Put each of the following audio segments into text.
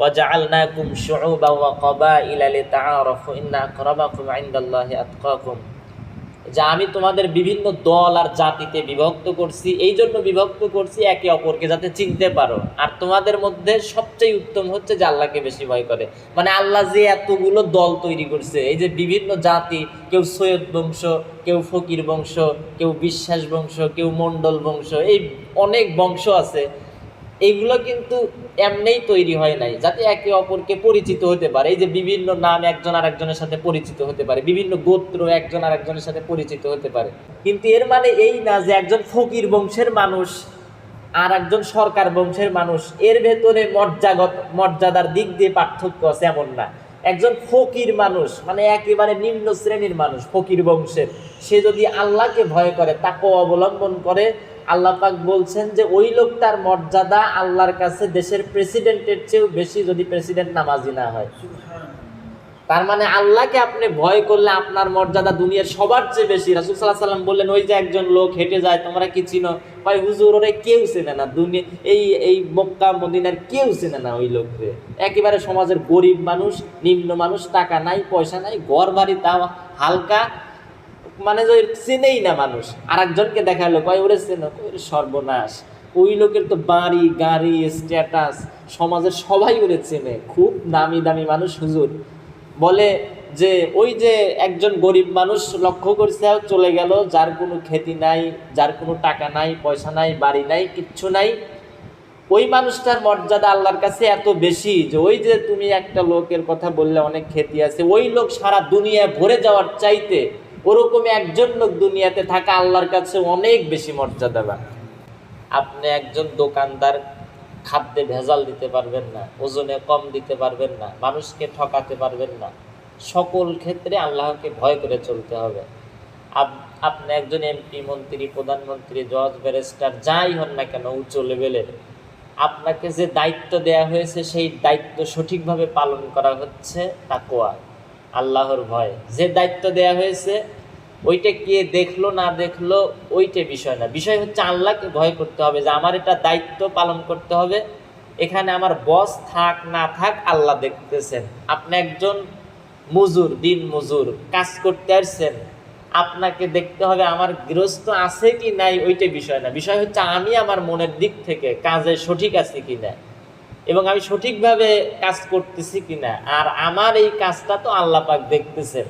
وجعلناكم شعوبا وقبائل لتعارفوا إن أقربكم عند الله أتقاكم যে আমি তোমাদের বিভিন্ন দল আর জাতিতে বিভক্ত করছি এই জন্য বিভক্ত করছি একে অপরকে যাতে চিনতে পারো আর তোমাদের মধ্যে সবচেয়ে উত্তম হচ্ছে যে আল্লাহকে বেশি ভয় করে মানে আল্লাহ যে এতগুলো দল তৈরি করছে এই যে বিভিন্ন জাতি কেউ সৈয়দ বংশ কেউ ফকির বংশ কেউ বিশ্বাস বংশ কেউ মণ্ডল বংশ এই অনেক বংশ আছে এইগুলো কিন্তু এমনিই তৈরি হয় নাই, যাতে একে অপরকে পরিচিত হতে পারে। এই যে বিভিন্ন নাম একজন আর একজনের সাথে পরিচিত হতে পারে, বিভিন্ন গোত্র একজন আর একজনের সাথে পরিচিত হতে পারে। কিন্তু এর মানে এই না যে একজন ফকির বংশের মানুষ আর একজন সরকার বংশের মানুষ, এর ভেতরে মর্যাগত, মর্যাদার দিক দিয়ে পার্থক্য আছে এমন না। একজন ফকির মানুষ মানে একেবারে নিম্ন শ্রেণির মানুষ, ফকির বংশের, সে যদি আল্লাহকে ভয় করে তাকে অবলম্বন করে আল্লাহ পাক বলছেন যে ওই লোকটার মর্যাদা আল্লাহর কাছে দেশের প্রেসিডেন্টের চেয়েও বেশি যদি প্রেসিডেন্ট নামাজি না হয়। তার মানে আল্লাহকে আপনি ভয় করলে আপনার মর্যাদা দুনিয়ার সবার চেয়ে বেশি। রাসুল সাল্লাহ সাল্লাম বললেন ওই যে একজন লোক হেঁটে যায় তোমরা কি চিনো? ভাই হুজুর ওরে কেউ চেনে না। দুনিয়া এই এই মক্কা মদিনার কেউ চেনে না ওই লোককে একেবারে সমাজের গরিব মানুষ নিম্ন মানুষ টাকা নাই পয়সা নাই ঘর বাড়ি তাও হালকা। মানে যে চেনেই না মানুষ। আর একজনকে দেখাল কয় ওরে চেনো সর্বনাশ। ওই লোকের তো বাড়ি, গাড়ি স্ট্যাটাস সমাজের সবাই ওরে চেনে। খুব নামি দামি মানুষ, হুজুর। বলে যে, ওই যে একজন গরিব মানুষ লক্ষ্য করছে, চলে গেল, যার কোনো খ্যাতি নাই, যার কোনো টাকা নাই, পয়সা নাই, বাড়ি নাই, কিচ্ছু নাই। ওই মানুষটার মর্যাদা আল্লাহর কাছে এত বেশি যে, ওই যে তুমি একটা লোকের কথা বললে, অনেক খ্যাতি আছে। ওই লোক সারা দুনিয়ায় ভরে যাওয়ার চাইতে ওরকম একজন লোক দুনিয়াতে থাকা আল্লাহর কাছে অনেক বেশি মর্যাদাবান। আপনি একজন দোকানদার, খাদ্যে ভেজাল দিতে পারবেন না, ওজনে কম দিতে পারবেন না, মানুষকে ঠকাতে পারবেন না। সকল ক্ষেত্রে আল্লাহকে ভয় করে চলতে হবে। আপ- আপনি একজন এমপি, মন্ত্রী, প্রধানমন্ত্রী, জজ, ব্যারিস্টার, যাই হন না কেন, উচ্চ লেভেলের। আপনাকে যে দায়িত্ব দেয়া হয়েছে, সেই দায়িত্ব সঠিকভাবে পালন করা হচ্ছে তাকোয়া আল্লাহর ভয়। যে দায়িত্ব দেয়া হয়েছে, ওইটা কে দেখল না দেখল, ওইটা বিষয় না। বিষয় হচ্ছে আল্লাহকে ভয় করতে হবে, যে আমার এটা দায়িত্ব পালন করতে হবে। এখানে আমার বস থাক, না থাক, আল্লাহ দেখতেছেন। আপনি একজন মজুর, দিন মজুর, কাজ করতে আসছেন। আপনাকে দেখতে হবে আমার গৃহস্থ আছে কি নাই, ওইটা বিষয় না। বিষয় হচ্ছে আমি আমার মনের দিক থেকে কাজে সঠিক আছি কি না। এবং আমি সঠিকভাবে কাজ করতেছি কিনা? আর আমার এই কাজটা তো আল্লাহ পাক দেখতেছেন।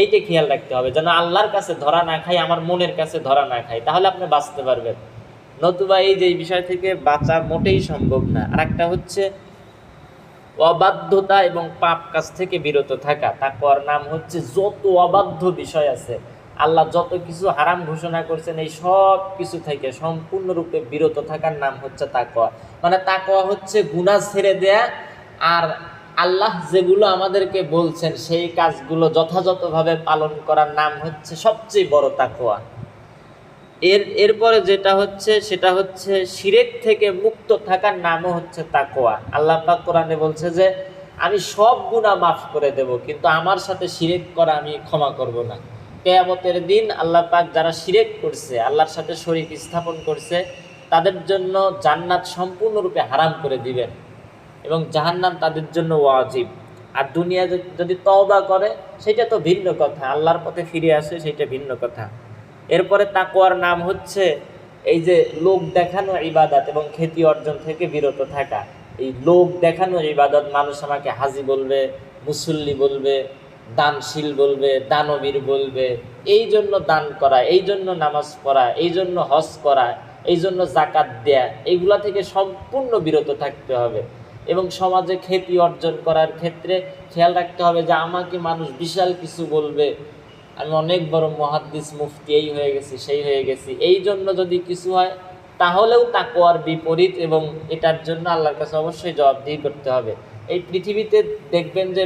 এইটা খেয়াল রাখতে হবে, যেন আল্লাহর কাছে ধরা না খাই, আমার মনের কাছে ধরা না খাই। তাহলে আপনি বাঁচতে পারবেন। নতুবা এই যে বিষয় থেকে বাঁচা মোটেই সম্ভব না। আর একটা হচ্ছে অবাধ্যতা এবং পাপ কাজ থেকে বিরত থাকা। তাকওয়ার নাম হচ্ছে যত অবাধ্য বিষয় আছে। আল্লাহ যত কিছু হারাম ঘোষণা করছেন, এই সব কিছু থেকে সম্পূর্ণরূপে বিরত থাকার নাম হচ্ছে তাকওয়া। মানে তাকওয়া হচ্ছে গুনাহ ছেড়ে দেয়া, আর আল্লাহ যেগুলো আমাদেরকে বলছেন, সেই কাজগুলো যথাযথভাবে পালন করার নাম হচ্ছে সবচেয়ে বড় তাকওয়া। এর, এরপরে যেটা হচ্ছে, সেটা হচ্ছে শিরেক থেকে মুক্ত থাকার নামও হচ্ছে তাকোয়া আল্লাহ পাক কোরআনে বলছে যে, আমি সব গুনাহ মাফ করে দেব, কিন্তু আমার সাথে শিরেক করা আমি ক্ষমা করব না। কেয়ামতের দিন আল্লাহ পাক যারা শিরেক করছে, আল্লাহর সাথে শরীক স্থাপন করছে, তাদের জন্য জান্নাত সম্পূর্ণরূপে হারাম করে দিবেন এবং জাহান্নাম তাদের জন্য ওয়াজিব। আর দুনিয়া যদি- তওবা করে, সেটা তো ভিন্ন কথা। আল্লাহর পথে ফিরে আসে, সেটা ভিন্ন কথা। এরপরে তাকওয়ার নাম হচ্ছে এই যে লোক দেখানো ইবাদত এবং খ্যাতি অর্জন থেকে বিরত থাকা। এই লোক দেখানো ইবাদত মানুষ আমাকে হাজি বলবে, মুসল্লি বলবে দানশীল বলবে, দানবীর বলবে, এই জন্য দান করা, এই জন্য নামাজ পড়া, এই জন্য হজ করা, এই জন্য জাকাত দেয়া, এইগুলা থেকে সম্পূর্ণ বিরত থাকতে হবে। এবং সমাজে খ্যাতি অর্জন করার ক্ষেত্রে খেয়াল রাখতে হবে যে আমাকে মানুষ বিশাল কিছু বলবে। আমি অনেক বড় মহাদ্দিস মুফতি, এই হয়ে গেছি, সেই হয়ে গেছি, এই জন্য যদি কিছু হয়, তাহলেও তাকোয়ার বিপরীত এবং এটার জন্য আল্লাহর কাছে অবশ্যই জবাবদিহি করতে হবে। এই পৃথিবীতে দেখবেন যে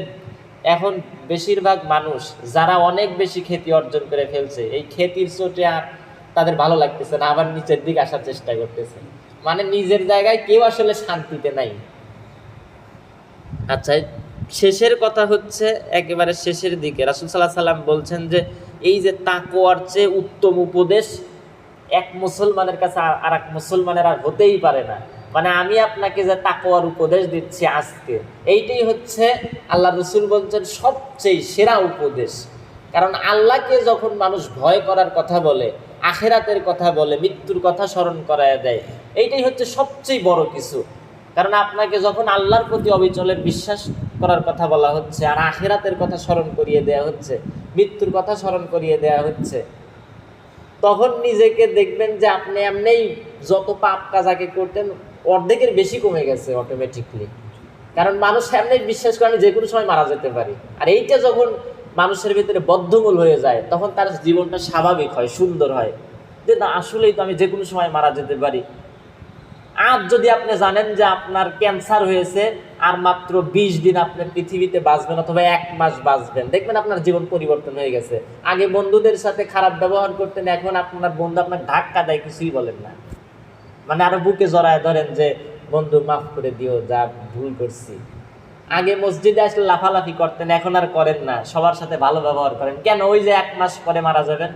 এখন বেশিরভাগ মানুষ যারা অনেক বেশি খ্যাতি অর্জন করে ফেলছে, এই খ্যাতির চোটে আর তাদের ভালো লাগতেছে না, আবার নিচের দিকে আসার চেষ্টা করতেছে। মানে নিজের জায়গায় কেউ আসলে শান্তিতে নাই। আচ্ছা শেষের কথা হচ্ছে একেবারে শেষের দিকে। রাসুল সাল্লাহ সাল্লাম বলছেন যে, এই যে তাকোয়ার চেয়ে উত্তম উপদেশ এক মুসলমানের কাছে আর এক মুসলমানের আর হতেই পারে না। মানে আমি আপনাকে যে তাকওয়ার উপদেশ দিচ্ছি আজকে, এইটাই হচ্ছে আল্লাহ রসুল বলছেন সবচেয়ে সেরা উপদেশ। কারণ আল্লাহকে যখন মানুষ ভয় করার কথা বলে, আখেরাতের কথা বলে, মৃত্যুর কথা স্মরণ করায় দেয়, এইটাই হচ্ছে সবচেয়ে বড় কিছু। কারণ আপনাকে যখন আল্লাহর প্রতি অবিচলের বিশ্বাস করার কথা বলা হচ্ছে, আর আখেরাতের কথা স্মরণ করিয়ে দেয়া হচ্ছে, মৃত্যুর কথা স্মরণ করিয়ে দেয়া হচ্ছে, তখন নিজেকে দেখবেন যে আপনি এমনিই যত পাপ কাজ আগে করতেন অর্ধেকের বেশি কমে গেছে অটোমেটিকলি কারণ মানুষ এমনি বিশ্বাস করে যে কোনো সময় মারা যেতে পারি। আর এইটা যখন মানুষের ভিতরে বদ্ধমূল হয়ে যায়, তখন তার জীবনটা স্বাভাবিক হয়, সুন্দর হয়। যে না, আসলেই তো আমি যে কোনো সময় মারা যেতে পারি। আজ যদি আপনি জানেন যে আপনার ক্যান্সার হয়েছে, আর মাত্র বিশ দিন আপনি পৃথিবীতে বাঁচবেন অথবা এক মাস বাঁচবেন, দেখবেন আপনার জীবন পরিবর্তন হয়ে গেছে। আগে বন্ধুদের সাথে খারাপ ব্যবহার করতেন, এখন আপনার বন্ধু আপনার ধাক্কা দেয়, কিছুই বলেন না। মানে আরও বুকে জড়ায় ধরেন যে, বন্ধু, মাফ করে দিও, যা ভুল করছি। আগে মসজিদে আসলে লাফালাফি করতেন, এখন আর করেন না। সবার সাথে ভালো ব্যবহার করেন। কেন ওই যে এক মাস পরে মারা যাবেন?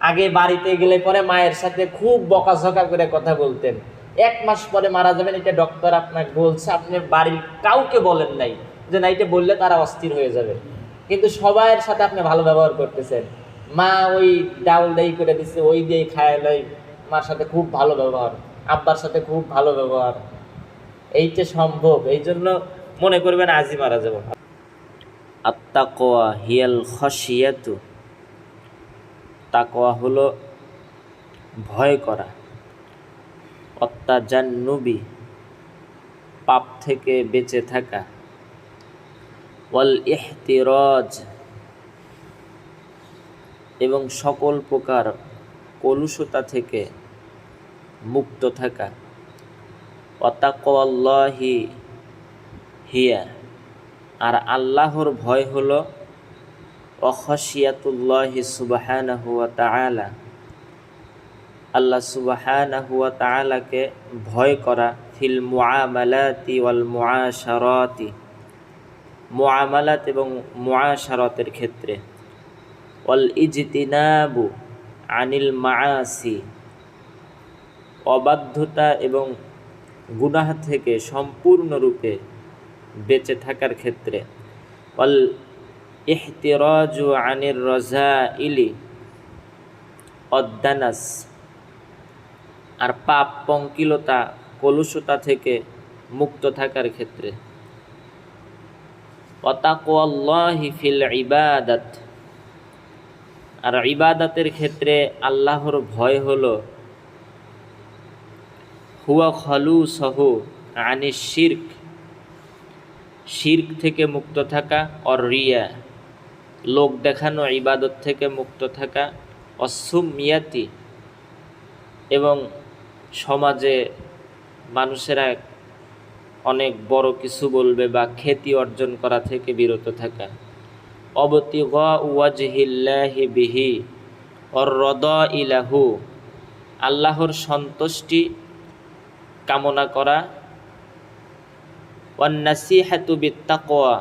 আগে বাড়িতে গেলে পরে মায়ের সাথে খুব বকাঝকা করে কথা বলতেন। এক মাস পরে মারা যাবেন, এটা ডক্টর আপনাকে বলছে, আপনি বাড়ির কাউকে বলেন নাই যে, না, এটা বললে তারা অস্থির হয়ে যাবে। কিন্তু সবাইয়ের সাথে আপনি ভালো ব্যবহার করতেছেন। মা ওই ডাউল দেই করে দিচ্ছে ওই দিয়েই খায় লই মার সাথে খুব ভালো ব্যবহার। আব্বার সাথে খুব ভালো ব্যবহার। এইটা সম্ভব, এই জন্য মনে করবেন আজই মারা যাব। আত্মাকোয়া হিয়াল খসিয়াতু তাকোয়া হলো ভয় করা। অত্যাজান্নুবি পাপ থেকে বেঁচে থাকা। ওয়াল ইহতিরজ, এবং সকল প্রকার কলুষতা থেকে মুক্ত থাকা। অতাকল্লাহি হিয়া। আর আল্লাহর ভয় হলো অখসিয়াতুল্লাহি সুবাহানাহু ওয়া তাআলা। আল্লাহ সুবাহানাহু ওয়া তাআলাকে ভয় করা ফিল মুআমালাতি ওয়াল মুআশারাতি। মুআমালাত এবং মুআশারাতের ক্ষেত্রে। ওয়াল ইজতিনাবু আনিল মাআসি। অবাধ্যতা এবং গুনাহ থেকে সম্পূর্ণরূপে বেঁচে থাকার ক্ষেত্রে। অল ইহতিরাজু আনির রজা ইলি অদ্দানাস। আর পাপ, পঙ্কিলতা, কলুষতা থেকে মুক্ত থাকার ক্ষেত্রে। অতাকোয়াল্লাহি ফিল ইবাদাত। আর ইবাদাতের ক্ষেত্রে আল্লাহর ভয় হলো হুয়া খলু সহ আনি শির্ক। শির্ক থেকে মুক্ত থাকা অর রিয়া। লোক দেখানো ইবাদত থেকে মুক্ত থাকা অসুমিয়াতি। এবং সমাজে মানুষেরা অনেক বড় কিছু বলবে বা খ্যাতি অর্জন করা থেকে বিরত থাকা। অবতি ওয়াজহিল্লাহি বিহি অর রদ ইলাহু আল্লাহর সন্তুষ্টি কামনা করা। ওয়ান্নাসিহাতু বিত্তাকওয়া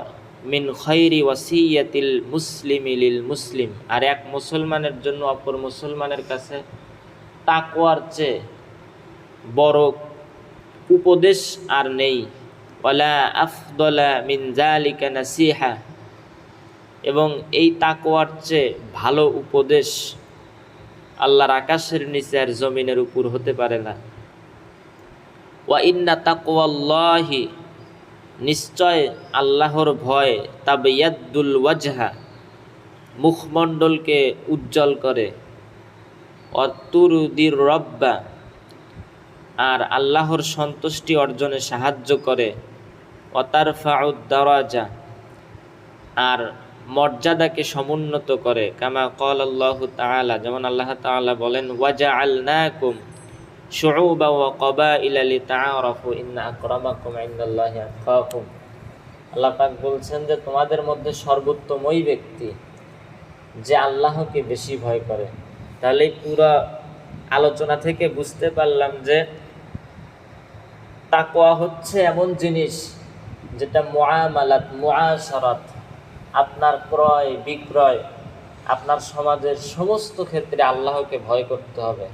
মিন খৈরি ওয়াসিয়াতিল মুসলিমি লিল মুসলিম। আর এক মুসলমানের জন্য অপর মুসলমানের কাছে তাকওয়ার চেয়ে বড় উপদেশ আর নেই। ওয়ালা আফদলা মিন জালিকা নাসিহা। এবং এই তাকোয়ার চেয়ে ভালো উপদেশ আল্লাহর আকাশের নিচে আর জমিনের উপর হতে পারে না। ওয়া ইন্না তাকওয়াল্লাহি, নিশ্চয় আল্লাহর ভয় তাবেয়াদ্দুল ওয়াজহা, মুখমণ্ডলকে উজ্জ্বল করে। অতুরুদির রব্বা, আর আল্লাহর সন্তুষ্টি অর্জনে সাহায্য করে। অতার ফাউদ্দারাজা আর মর্যাদাকে সমুন্নত করে, কামা কল আল্লাহ তাআলা, যেমন আল্লাহ তাআলা বলেন ওয়াজা আলনাকুম শুউবা ওয়া কবাইলা লিতাআরাফু ইন্না আকরামাকুম ইনদাল্লাহি আতকাকুম আল্লাহ পাক বলছেন যে তোমাদের মধ্যে সর্বোত্তম ব্যক্তি যে আল্লাহকে বেশি ভয় করে। তাহলে পুরো আলোচনা থেকে বুঝতে পারলাম যে তাকওয়া হচ্ছে এমন জিনিস যেটা মুআমালাত, মুআশারাত, আপনার ক্রয়, বিক্রয়, আপনার সমাজের সমস্ত ক্ষেত্রে আল্লাহকে ভয় করতে হবে।